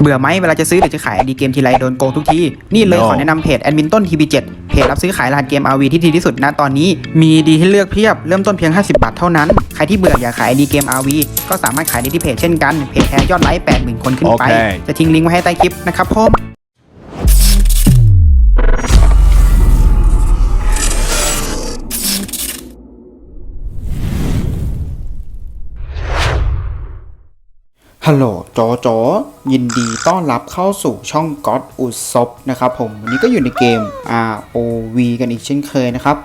เบื่อไหมเวลาจะซื้อหรือจะขายไอดีเกมทีไรโดนโกงทุกที นี่เลย No ขอแนะนำเพจแอดมินต้นทีวีเเพจรับซื้อขายรหัสเกม RV ที่ดีที่สุดณตอนนี้ มีดีให้เลือกเพียบเริ่มต้นเพียง 50 บาทเท่านั้น ใครที่เบื่ออยากขายไอดีเกม RV ก็สามารถขายได้ที่เพจเช่นกันเพจแท้ยอดไลค์ 80,000 คนขึ้นไปโอเคจะทิ้งลิงก์ไว้ให้ใต้คลิปนะครับผม ฮัลโหลโจโจยินดีต้อนรับเข้าสู่ช่อง God อุศบนะครับผมวันนี้ก็อยู่ในเกม ROV กันอีกเช่นเคยนะครับ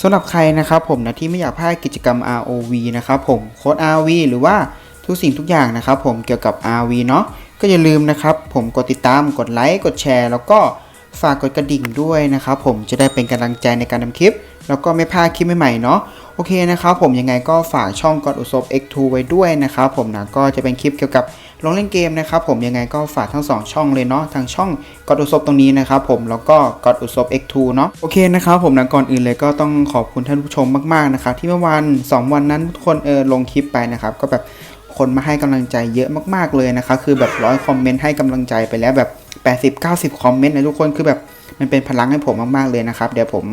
สำหรับใครนะครับผมนะที่ไม่อยากพลาดกิจกรรม ROV นะครับผมโค้ด RV หรือว่าทุกสิ่งทุกอย่างนะครับผมเกี่ยวกับ RV เนาะก็อย่าลืมนะครับผมกดติดตามกดไลค์กดแชร์ แล้วก็ฝากกดกระดิ่งด้วยนะครับผมจะได้เป็นกำลังใจในการทำคลิป แล้วก็ไม่พลาดคลิปใหม่ๆเนาะ โอเคนะครับผมยังไงก็ฝากช่องกอดอุศบ X2 ไว้ด้วยนะครับผมนะก็จะเป็นคลิปเกี่ยวกับลงเล่นเกมนะครับผมยังไงก็ฝากทั้ง 2 ช่องเลยเนาะทางช่องกอดอุศบตรงนี้นะครับผมแล้วก็กอดอุศบ X2 เนาะโอเคนะครับผมนะก่อนอื่นเลยก็ต้องขอบคุณท่านผู้ชมมากๆนะครับที่เมื่อวัน 2 วันนั้นทุกคนเออลงคลิปไปนะครับก็แบบคนมาให้กำลังใจเยอะมากๆเลยนะครับคือแบบร้อยคอมเมนต์ให้กำลังใจไปแล้วแบบ 80-90 คอมเมนต์นะทุกคนคือแบบ มันเป็นพลังให้ผมมากๆเลยนะครับ เดี๋ยวผม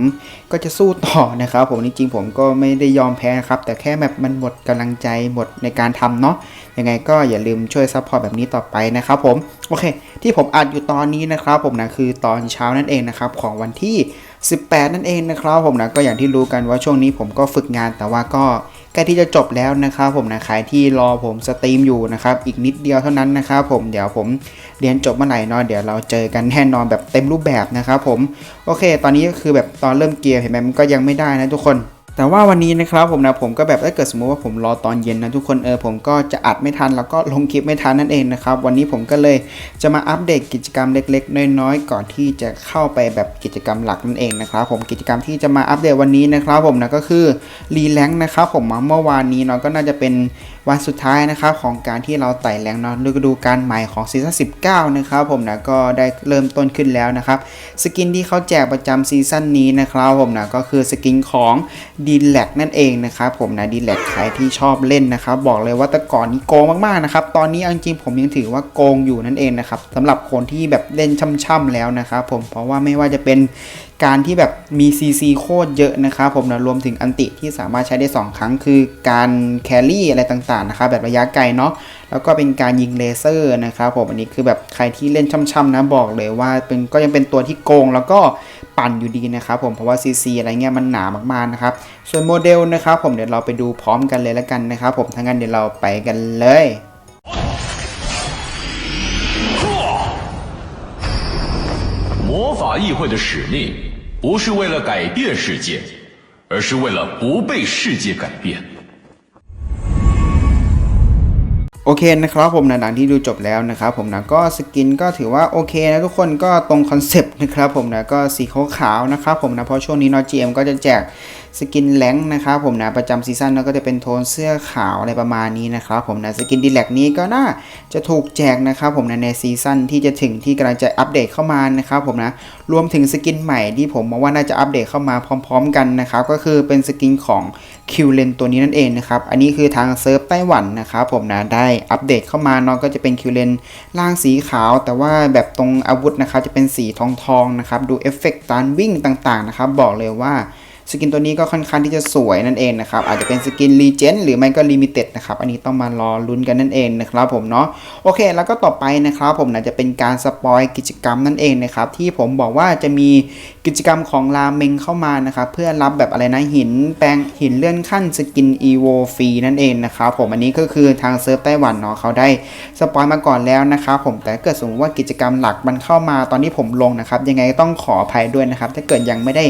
ก็จะสู้ต่อนะครับ ผมจริงๆผมก็ไม่ได้ยอมแพ้ครับ แต่แค่แบบมันหมดกำลังใจหมดในการทำเนาะยังไงก็อย่าลืมช่วยซัพพอร์ตแบบนี้ต่อไปนะครับผมโอเค ที่ผมอัดอยู่ตอนนี้นะครับผมนะคือตอนเช้านั่นเองนะครับของวันที่ 18 นั่นเองนะครับผมนะก็อย่างที่รู้กันว่าช่วงนี้ผมก็ฝึกงานแต่ว่าก็ กล้ที่จะจบแล้วนะครับผมนะใครที่รอผมสตรีมอยู่นะครับอีกนิดเดียวเท่านั้นนะครับผมเดี๋ยวผมเรียนจบเมื่อไหร่เนาะเดี๋ยวเราเจอกันแน่นอนแบบเต็มรูปแบบนะครับผมโอเค ตอนนี้ก็คือแบบตอนเริ่มเกียร์เห็นไหมมันก็ยังไม่ได้นะทุกคน แต่ว่าวันนี้นะครับผมนะผมก็แบบถ้าเกิดสมมติว่าผมรอตอนเย็นนะทุกคนเออผมก็จะอัดไม่ทันแล้วก็ลงคลิปไม่ทันนั่นเองนะครับวันนี้ผมก็เลยจะมาอัปเดตกิจกรรมเล็ก ๆ น้อยๆก่อนที่จะเข้าไปแบบกิจกรรมหลักนั่นเองนะครับผมกิจกรรมที่จะมาอัปเดตวันนี้นะครับผมนะก็คือรีแลงนะครับผมมาเมื่อวานนี้เนาะก็น่าจะเป็น วันสุดท้ายนะครับของการที่เราไต่แรงนาะฤดูการใหม่ของซีซั่น19 นะครับผมนะก็ได้เริ่มต้นขึ้นแล้วนะครับสกินที่เขาแจกประจำซีซั่นนี้นะครับผมนะก็คือสกินของดีแลกนั่นเองนะครับผมนะดีแลกใครที่ชอบเล่นนะครับ บอกเลยว่าแต่ก่อนนี้โกงมากๆนะครับตอนนี้จริงๆผมยังถือว่าโกงอยู่นั่นเองนะครับสำหรับคนที่แบบเล่นช่ำๆแล้วนะครับผมเพราะว่าไม่ว่าจะเป็น การที่แบบมี CC โคตรเยอะนะครับผมนะรวมถึงอันติที่สามารถใช้ได้ 2 ครั้งคือการแครี่อะไรต่างๆนะครับแบบระยะไกลเนาะแล้วก็เป็นการยิงเลเซอร์นะครับผมอันนี้คือแบบใครที่เล่นช่ำๆนะบอกเลยว่าเป็นก็ยังเป็นตัวที่โกงแล้วก็ปั่นอยู่ดีนะครับผมเพราะว่า CC อะไรเงี้ยมันหนามากๆนะครับ ส่วนโมเดลนะครับผมเดี๋ยวเราไปดูพร้อมกันเลยแล้วกันนะครับผมถ้างั้นเดี๋ยวเราไปกันเลย 魔法议会的使命 不是为了改变世界，而是为了不被世界改变。 โอเคนะครับผมนะหนังที่ดูจบแล้วนะครับผมนะก็สกินก็ถือว่าโอเคนะทุกคนก็ตรงคอนเซปต์นะครับผมนะก็สีขาวๆนะครับผมนะเพราะช่วงนี้นอจีเอ็มก็จะแจก สกินแรงนะครับผมนะประจำซีซั่นแล้วก็จะเป็นโทนเสื้อขาวอะไรประมาณนี้นะครับผมนะสกินดีแลกนี้ก็น่าจะถูกแจกนะครับผมนะในซีซั่นที่จะถึงที่กำลังจะอัปเดตเข้ามานะครับผมนะรวมถึงสกินใหม่ที่ผมมองว่าน่าจะอัปเดตเข้ามาพร้อม ๆ กันนะครับก็คือเป็นสกินของคิวเลนตัวนี้นั่นเองนะครับอันนี้คือทางเซิร์ฟไต้หวันนะครับผมนะได้อัปเดตเข้ามาเนาะก็จะเป็นคิวเลนล่างสีขาว แต่ว่าแบบตรงอาวุธนะครับจะเป็นสีทองทองๆนะครับดูเอฟเฟกต์การวิ่งต่างๆนะครับบอกเลยว่า สกินตัวนี้ก็ค่อนข้างที่จะสวยนั่นเองนะครับ อาจจะเป็นสกินรีเจนหรือไม่ก็ลิมิเต็ดนะครับ อันนี้ต้องมารอลุ้นกันนั่นเองนะครับผมเนาะ โอเค แล้วก็ต่อไปนะครับผมนะจะเป็นการสปอยกิจกรรมนั่นเองนะครับ ที่ผมบอกว่าจะมีกิจกรรมของราเมงเข้ามานะครับเพื่อรับแบบอะไรนะหินแปลงหินเลื่อนขั้นสกิน EVO ฟรีนั่นเองนะครับผมอันนี้ก็คือทางเซิร์ฟไต้หวันเนาะเขาได้สปอยมาก่อนแล้วนะครับผมแต่เกิดสมมติว่ากิจกรรมหลักมันเข้ามาตอนที่ผมลงนะครับยังไงต้องขออภัยด้วยนะครับถ้าเกิดยังไม่ได้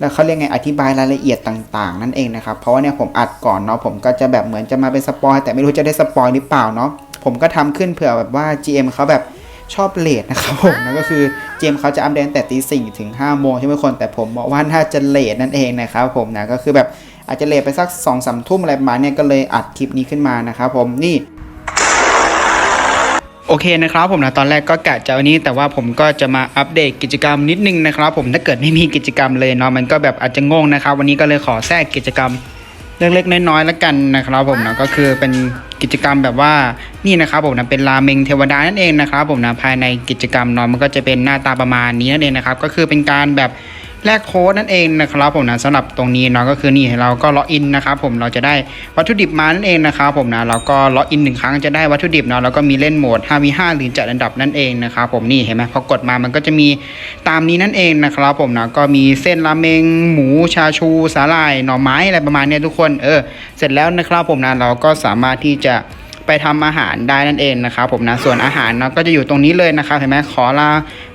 แล้วเขาเรียกไงอธิบายรายละเอียดต่าง ๆ นั่นเองนะครับเพราะว่าเนี่ยผมอัดก่อนเนาะผมก็จะแบบเหมือนจะมาเป็นสปอยแต่ไม่รู้จะได้สปอยหรือเปล่าเนาะผมก็ทำขึ้นเผื่อแบบว่า GM เขาแบบชอบเลทนะครับผมนะก็คือ GM เขาจะอัปเดตตั้งแต่ตีสี่ถึง5้าโมงใช่ไหมคนแต่ผมบอกว่าน่าจะเลทนั่นเองนะครับผมนะก็คือแบบอาจจะเลทไปสัก2องสามทุ่มอะไรประมาณเนี่ยก็เลยอัดคลิปนี้ขึ้นมานะครับผมนี่ โอเคนะครับผมนะตอนแรกก็กะจะวันนี้แต่ว่าผมก็จะมาอัปเดตกิจกรรมนิดนึงนะครับผมถ้าเกิดไม่มีกิจกรรมเลยเนาะมันก็แบบอาจจะงงนะครับ วันนี้ก็เลยขอแทรกกิจกรรมเล็กๆน้อยๆแล้วกันนะครับผมนะก็คือเป็นกิจกรรมแบบว่านี่นะครับผมนะเป็นราเมงเทวดานั่นเองนะครับผมนะภายในกิจกรรมเนาะมันก็จะเป็นหน้าตาประมาณนี้นั่นเองนะครับก็คือเป็นการแบบ แลกโค้ดนั่นเองนะครับผมนะสำหรับตรงนี้เนาะก็คือนี่เราก็ล็อกอินนะครับผมเราจะได้วัตถุดิบมานั่นเองนะครับผมนะเราก็ล็อกอินหนึ่งครั้งจะได้วัตถุดิบเนาะแล้วก็มีเล่นโหมด5 v 5หรือจัดอันดับนั่นเองนะครับผมนี่เห็นไหมพอกดมามันก็จะมีตามนี้นั่นเองนะครับผมนะก็มีเส้นราเมง หมูชาชูสาหร่ายหน่อไม้อะไรประมาณนี้ทุกคนเออเสร็จแล้วนะครับผมนะเราก็สามารถที่จะ ไปทำอาหารได้นั่นเองนะครับผมนะส่วนอาหารเนาะก็จะอยู่ตรงนี้เลยนะครับเห็นไหมขอลา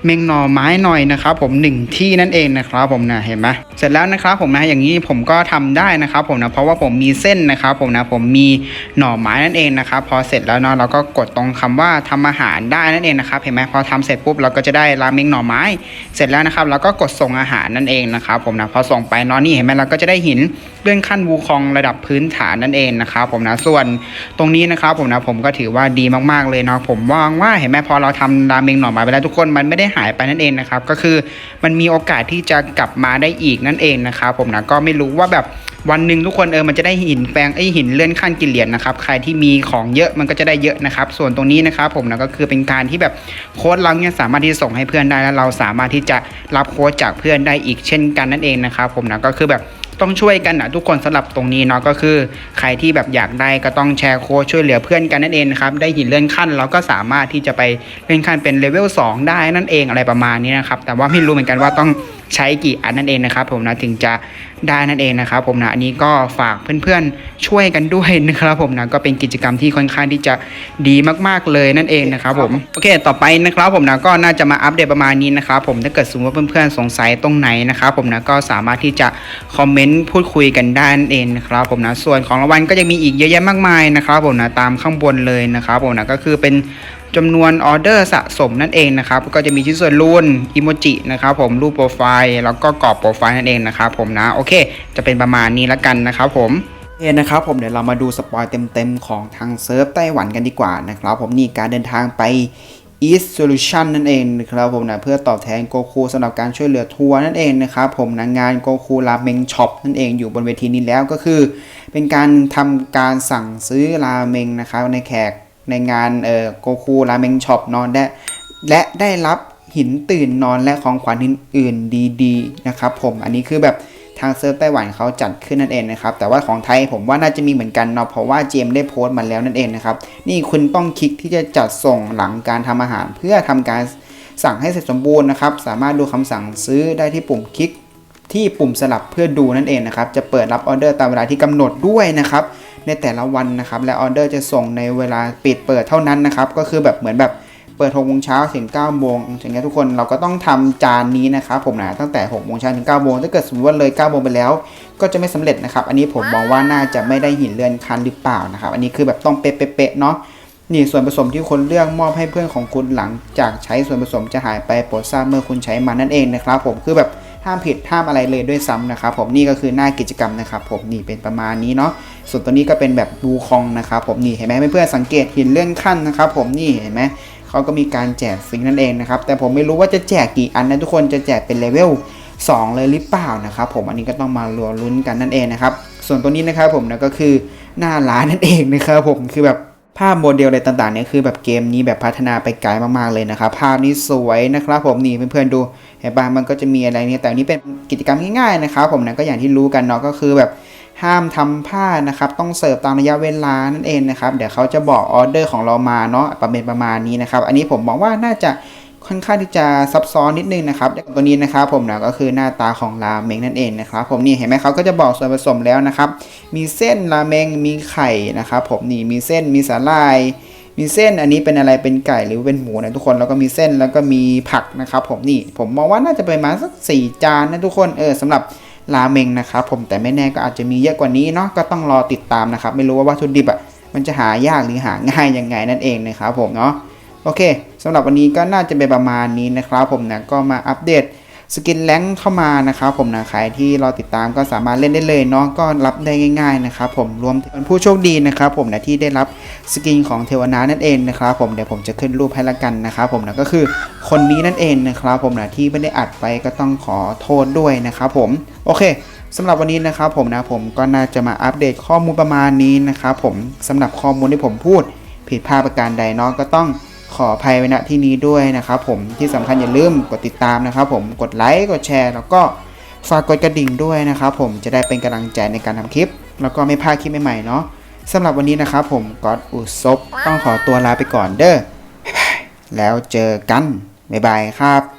เมงหน่อไม้หน่อยนะครับผมหนึ่งที่นั่นเองนะครับผมนะเห็นไหมเสร็จแล้วนะครับผมนะอย่างนี้ผมก็ทำได้นะครับผมนะเพราะว่าผมมีเส้นนะครับผมนะผมมีหน่อไม้นั่นเองนะครับพอเสร็จแล้วเนาะเราก็กดตรงคำว่าทำอาหารได้นั่นเองนะครับเห็นไหมพอทำเสร็จปุ๊บเราก็จะได้ราเมงหน่อไม้ เสร็จแล้วนะครับเราก็กดส่งอาหารนั่นเองนะครับผมนะพอส่งไปเนาะนี่เห็นไหมเราก็จะได้หินเลื่อนขั้นวูคองระดับพื้นฐานนั่นเองนะครับผมนะส่วนตรงนี้นะครับผมนะผมก็ถือว่าดีมากๆเลยเนาะผมมองว่าเห็นไหมพอเราทำราเมงหน่อไม้ไปแล้วทุกคนมันไม่ได้หายไปนั่นเองนะครับก็คือมันมีโอกาสที่จะกลับมาได้อีกนั่นเองนะครับผมนะก็ไม่รู้ว่าแบบวันหนึ่งทุกคนเออมันจะได้หินแปลงไอหินเลื่อนขั้นกินเหรียญนะครับใครที่มีของเยอะมันก็จะได้เยอะนะครับ ส่วนตรงนี้นะครับผมนะก็คือเป็นการที่แบบโค้ดเราเนี่ยสามารถที่จะส่งให้เพื่อนได้แล้วเราสามารถที่จะรับโค้ดจากเพื่อนได้อีกเช่นกันนั่นเองนะครับผมนะก็คือแบบ ต้องช่วยกันนะทุกคนสำหรับตรงนี้เนาะก็คือ ใครที่แบบอยากได้ก็ต้องแชร์โค้ดช่วยเหลือเพื่อนกันนั่นเองครับได้หินเลื่อนขั้นเราก็สามารถที่จะไปเลื่อนขั้นเป็นเลเวล2ได้นั่นเองอะไรประมาณนี้นะครับแต่ว่าไม่รู้เหมือนกันว่าต้อง ใช้กี่อันนั่นเองนะครับผมนะถึงจะได้นั่นเองนะครับผมนะอันนี้ก็ฝากเพื่อนๆช่วยกันด้วยนะครับผมนะก็เป็นกิจกรรมที่ค่อนข้างที่จะดีมากๆเลยนั่นเองนะครับผมโอเค ต่อไปนะครับผมนะก็น่าจะมาอัปเดตประมาณนี้นะครับผมถ้าเกิดสมมติว่าเพื่อนๆสงสัยตรงไหนนะครับผมนะก็สามารถที่จะคอมเมนต์พูดคุยกันได้นั่นเองนะครับผมนะส่วนของรางวัลก็ยังมีอีกเยอะแยะมากมายนะครับผมนะตามข้างบนเลยนะครับผมนะก็คือเป็น จำนวนออเดอร์สะสมนั่นเองนะครับ ก็จะมีชิ้นส่วนรุ่นอิโมจินะครับผมรูปโปรไฟล์แล้วก็กรอบโปรไฟล์นั่นเองนะครับผมนะ โอเค จะเป็นประมาณนี้ละกันนะครับผมโอเคนะครับผมเดี๋ยวเรามาดูสปอยเต็มๆ ของทางเซิร์ฟไต้หวันกันดีกว่านะครับผมนี่การเดินทางไป East Solution นั่นเองนะครับผมนะเพื่อตอบแทนโกคูสำหรับการช่วยเหลือทัวร์นั่นเองนะครับผมนะงานโกคูราเมงช็อปนั่นเองอยู่บนเวทีนี้แล้วก็คือ เป็นการทำการสั่งซื้อราเมงนะครับในแขก ในงานเอ่อโกคูราเมงช็อปนอนและและได้รับหินตื่นนอนและของขวัญอื่นๆดีๆนะครับผมอันนี้คือแบบทางเซิร์ฟไต้หวันเขาจัดขึ้นนั่นเองนะครับ แต่ว่าของไทยผมว่าน่าจะมีเหมือนกันเนาะเพราะว่าเจมได้โพสต์มาแล้วนั่นเองนะครับ นี่คุณต้องคลิกที่จะจัดส่งหลังการทำอาหาร เพื่อทำการสั่งให้เสร็จสมบูรณ์นะครับ สามารถดูคำสั่งซื้อได้ที่ปุ่มคลิกที่ปุ่มสลับเพื่อดูนั่นเองนะครับ จะเปิดรับออเดอร์ตามเวลาที่กำหนดด้วยนะครับ ในแต่ละวันนะครับและออเดอร์จะส่งในเวลาปิดเปิดเท่านั้นนะครับก็คือแบบเหมือนแบบเปิด6โมงเช้าถึง9โมงอย่างเงี้ยทุกคนเราก็ต้องทำจานนี้นะครับผมนะตั้งแต่6โมงเช้าถึง9โมงถ้าเกิดสมมติว่าเลย9โมงไปแล้ว ก็จะไม่สำเร็จนะครับ อันนี้ผมมองว่าน่าจะไม่ได้หินเลื่อนคันหรือเปล่านะครับ อันนี้คือแบบต้องเป๊ะๆๆเนาะนี่ส่วนผสมที่คนเลือกมอบให้เพื่อนของคุณหลังจากใช้ส่วนผสมจะหายไปโปรดทราบเมื่อคุณใช้มันนั่นเองนะครับ ผมคือแบบ ห้ามผิดห้ามอะไรเลยด้วยซ้ำนะครับผมนี่ก็คือหน้ากิจกรรมนะครับผมนี่เป็นประมาณนี้เนาะส่วนตัวนี้ก็เป็นแบบดูคองนะครับผมนี่เห็นไหมเพื่อนๆสังเกตหินเลื่อนขั้นนะครับผมนี่เห็นไหมเขาก็มีการแจกฟรีนั่นเองนะครับแต่ผมไม่รู้ว่าจะแจกกี่อันนะทุกคนจะแจกเป็นเลเวล2 เลยหรือเปล่านะครับผมอันนี้ก็ต้องมารวลุ้นกันนั่นเองนะครับส่วนตัวนี้นะครับผมนะก็คือหน้าร้านนั่นเองนะครับผมคือแบบ ภาพโมเดลอะไรต่างๆเนี่ยคือแบบเกมนี้แบบพัฒนาไปไกลมากๆเลยนะครับภาพนี้สวยนะครับผมนี่เพื่อนๆดูเห็นปะมันก็จะมีอะไรเนี่ยแต่นี้เป็นกิจกรรมง่ายๆนะครับผมนะก็อย่างที่รู้กันเนาะก็คือแบบห้ามทำพลาดนะครับ ต้องเสิร์ฟตามระยะเวลานั่นเองนะครับ เดี๋ยวเขาจะบอกออเดอร์ของเรามาเนาะประมาณประมาณนี้นะครับ อันนี้ผมมองว่าน่าจะ ค่อนข้างที่จะซับซ้อนนิดนึงนะครับตัวนี้นะครับผมนะก็คือหน้าตาของราเมงนั่นเองนะครับผมนี่เห็นไหมเขาก็จะบอกส่วนผสมแล้วนะครับมีเส้นราเมงมีไข่นะครับผมนี่มีเส้นมีสาหร่ายมีเส้นอันนี้เป็นอะไรเป็นไก่หรือเป็นหมูนะทุกคนแล้วก็มีเส้นแล้วก็มีผักนะครับผมนี่ผมมองว่าน่าจะประมาณสักสี่จานนะทุกคนเออสำหรับราเมงนะครับผมแต่ไม่แน่ก็อาจจะมีเยอะกว่านี้เนาะก็ต้องรอติดตามนะครับไม่รู้ว่าวัตถุดิบอะมันจะหายากหรือหาง่ายยังไงนั่นเองนะครับผมเนาะ โอเคสำหรับวันนี้ก็น่าจะเป็นประมาณนี้นะครับ ผมนะก็มาอัปเดตสกินแรงเข้ามานะครับผมนะใครที่เราติดตามก็สามารถเล่นได้เลยเนาะก็รับได้ง่าย ๆนะครับผมรวมถึงเป็นผู้โชคดีนะครับผมนะที่ได้รับสกินของเทวนานั่นเองนะครับผมเดี๋ยวผมจะขึ้นรูปให้ละกันนะครับผมนะก็คือคนนี้นั่นเองนะครับผมนะที่ไม่ได้อัดไปก็ต้องขอโทษด้วยนะครับผมโอเคสำหรับวันนี้นะครับผมนะผมก็น่าจะมาอัปเดตข้อมูลประมาณนี้นะครับผมสำหรับข้อมูลที่ผมพูดผิดพลาดประการใดเนาะก็ต้อง ขออภัยไว้ณที่นี้ด้วยนะครับผมที่สำคัญอย่าลืมกดติดตามนะครับผมกดไลค์กดแชร์ แล้วก็ฝากกดกระดิ่งด้วยนะครับผมจะได้เป็นกำลังใจในการทำคลิป แล้วก็ไม่พลาดคลิปใหม่ๆเนาะสำหรับวันนี้นะครับผมก๊อตอุศบต้องขอตัวลาไปก่อนเด้อบ๊ายบายแล้วเจอกันบ๊ายบายครับ